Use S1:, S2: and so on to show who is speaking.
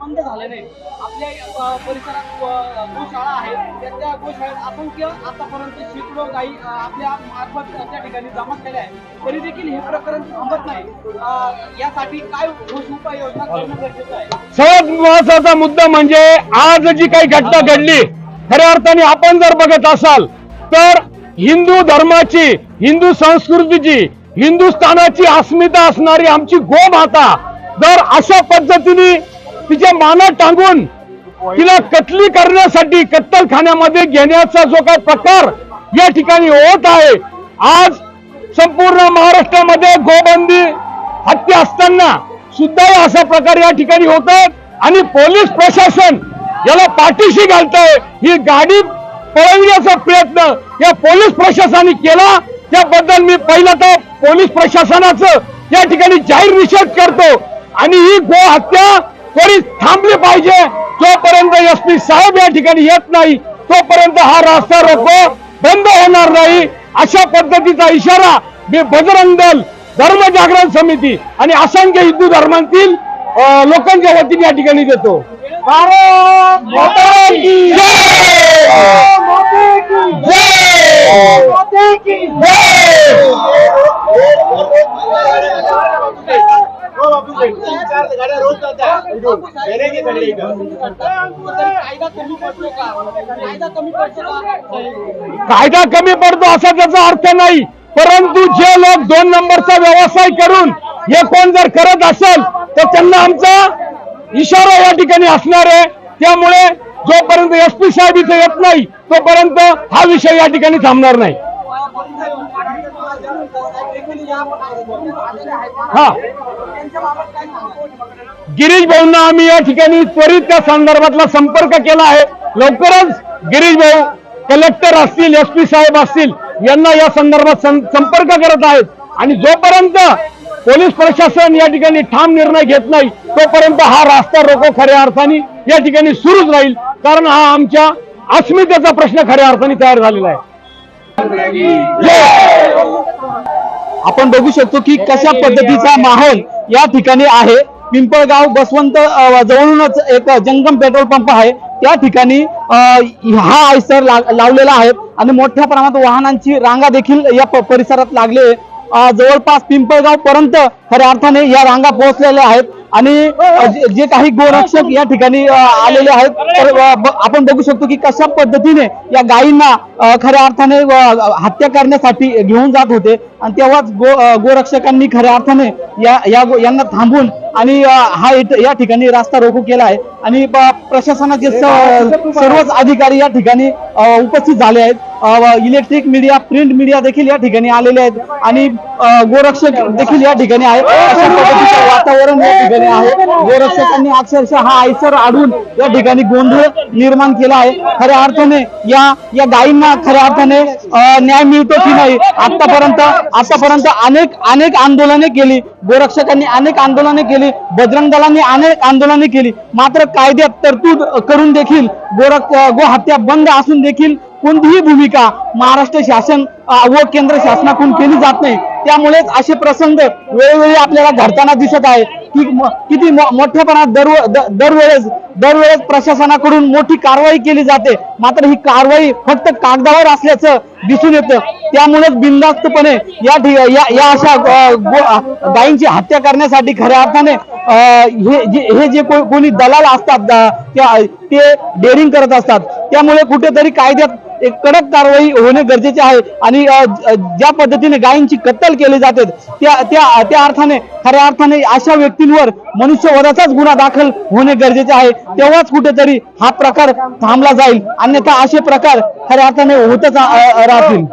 S1: बंद झाले नाही आपल्या परिसरात गोशाळा आहेत त्या गोशाळेत असंख्य आतापर्यंत शेकडो गायी आपल्या मार्फत त्या ठिकाणी जमा केल्या आहेत. तरी देखील हे प्रकरण थांबत नाही. यासाठी काय ठोस उपाययोजना करणं गरजेचं आहे?
S2: सर्वात महत्त्वाचा मुद्दा म्हणजे आज जी काही घटना घडली खऱ्या अर्थाने आपण जर बघत असाल तर हिंदू धर्माची हिंदू संस्कृतीची हिंदुस्थानाची अस्मिता असणारी आमची गोमाता जर अशा पद्धतीने तिच्या माना टांगून तिला कतली करण्यासाठी कत्तलखान्यामध्ये घेण्याचा जो काही प्रकार या ठिकाणी होत आहे आज संपूर्ण महाराष्ट्रामध्ये गोबंदी हत्या असताना सुद्धा असा प्रकार या ठिकाणी होत आणि पोलीस प्रशासन याला पाठीशी घालतंय. ही गाडी पळवण्याचा प्रयत्न या पोलीस प्रशासनाने केला. त्याबद्दल मी पहिलं तर पोलीस प्रशासनाचं या ठिकाणी जाहीर निषेध करतो. आणि ही गो हत्या त्वरित थांबली पाहिजे. जोपर्यंत एस पी साहेब या ठिकाणी येत नाही तोपर्यंत हा रास्ता रोको बंद होणार नाही. अशा पद्धतीचा इशारा मी बजरंग दल धर्म जागरण समिती आणि असंख्य हिंदू धर्मांतील लोकांच्या वतीने या ठिकाणी देतो. भारत माता की जय! मोदी की जय! मोदी की
S1: कायदा कमी पडतो
S2: असा त्याचा अर्थ नाही. परंतु जे लोक दोन नंबरचा व्यवसाय करून हे कोण जर करत असेल तर त्यांना आमचा इशारा या ठिकाणी असणार आहे. त्यामुळे जोपर्यंत एस पी साहेब इथे येत नाही तोपर्यंत हा विषय या ठिकाणी थांबणार नाही. हा. गिरीश भाऊंना आम्ही या ठिकाणी त्वरित त्या संदर्भातला संपर्क केला आहे. लवकरच गिरीश भाऊ कलेक्टर असतील एस पी साहेब असतील यांना या संदर्भात संपर्क करत आहेत. आणि जोपर्यंत पोलीस प्रशासन या ठिकाणी ठाम निर्णय घेत नाही तोपर्यंत हा रास्ता रोको खऱ्या अर्थाने या ठिकाणी सुरूच राहील. कारण हा आमच्या अस्मितेचा प्रश्न खऱ्या अर्थाने तयार झालेला आहे.
S3: आपण बघू शकतो की कशा पद्धतीचा माहोल या ठिकाणी आहे. पिंपळगाव बसवंत जवळूनच एक जंगम पेट्रोल पंप आहे. त्या ठिकाणी हा आयसर लावलेला आहे आणि मोठ्या प्रमाणात वाहनांची रांगा देखील या परिसरात लागले जवळपास पिंपळगाव पर्यंत खऱ्या अर्थाने या रांगा पोहोचलेल्या आहेत. आणि जे- काही गोरक्षक या ठिकाणी आलेले आहेत तर आपण बघू शकतो की कशा पद्धतीने या गायींना खऱ्या अर्थाने हत्या करण्यासाठी घेऊन जात होते. आणि तेव्हाच गो गोरक्षकांनी खऱ्या अर्थाने या यांना थांबून आणि हा या ठिकाणी रास्ता रोको केला आहे आणि प्रशासनाचे सर्वच अधिकारी या ठिकाणी उपस्थित झाले आहेत इलेक्ट्रिक मीडिया प्रिंट मीडिया देखील या ठिकाणी आलेले आहेत आणि गोरक्षक देखील या ठिकाणी आहेत अशा पद्धतीचं वातावरण या ठिकाणी आहे गोरक्षकांनी अक्षरशः हा आयसर आडून या ठिकाणी गोंधळ निर्माण केला आहे खऱ्या अर्थाने या या गायींना खऱ्या अर्थाने न्याय मिळतो की नाही आतापर्यंत आतापर्यंत अनेक अनेक आंदोलने केली गोरक्षकांनी अनेक आंदोलने केली बजरंग दलांनी अनेक आंदोलने केली. मात्र कायद्यात तरतूद करून देखील गोरख गोहत्या बंद असून देखील कोणतीही भूमिका महाराष्ट्र शासन व केंद्र शासनाकडून केली जात नाही. त्यामुळेच असे प्रसंग वेळोवेळी आपल्याला घडताना दिसत आहे की किती मो- मोठ्या दर दरवेळेस दरवेळेस प्रशासनाकडून मोठी कारवाई केली जाते. मात्र ही कारवाई फक्त कागदावर असल्याचं दिसून येतं. त्यामुळेच बिनधास्तपणे या ठि- या अशा अ, गायींची हत्या करण्यासाठी खऱ्या अर्थाने हे जे हे जे कोणी दलाल असतात ते डेअरिंग करत असतात. त्यामुळे कुठेतरी कायद्यात एक कडक कारवाई होणे गरजेचे आहे. आणि ज्या पद्धतीने गायींची कत्तल केली जाते त्या त्या त्या अर्थाने खऱ्या अर्थाने अशा व्यक्तींवर मनुष्यवधाचाच गुन्हा दाखल होणे गरजेचे आहे. तेव्हाच कुठेतरी हा प्रकार थांबला जाईल. अन्यथा असे प्रकार खऱ्या अर्थाने होतच राहतील.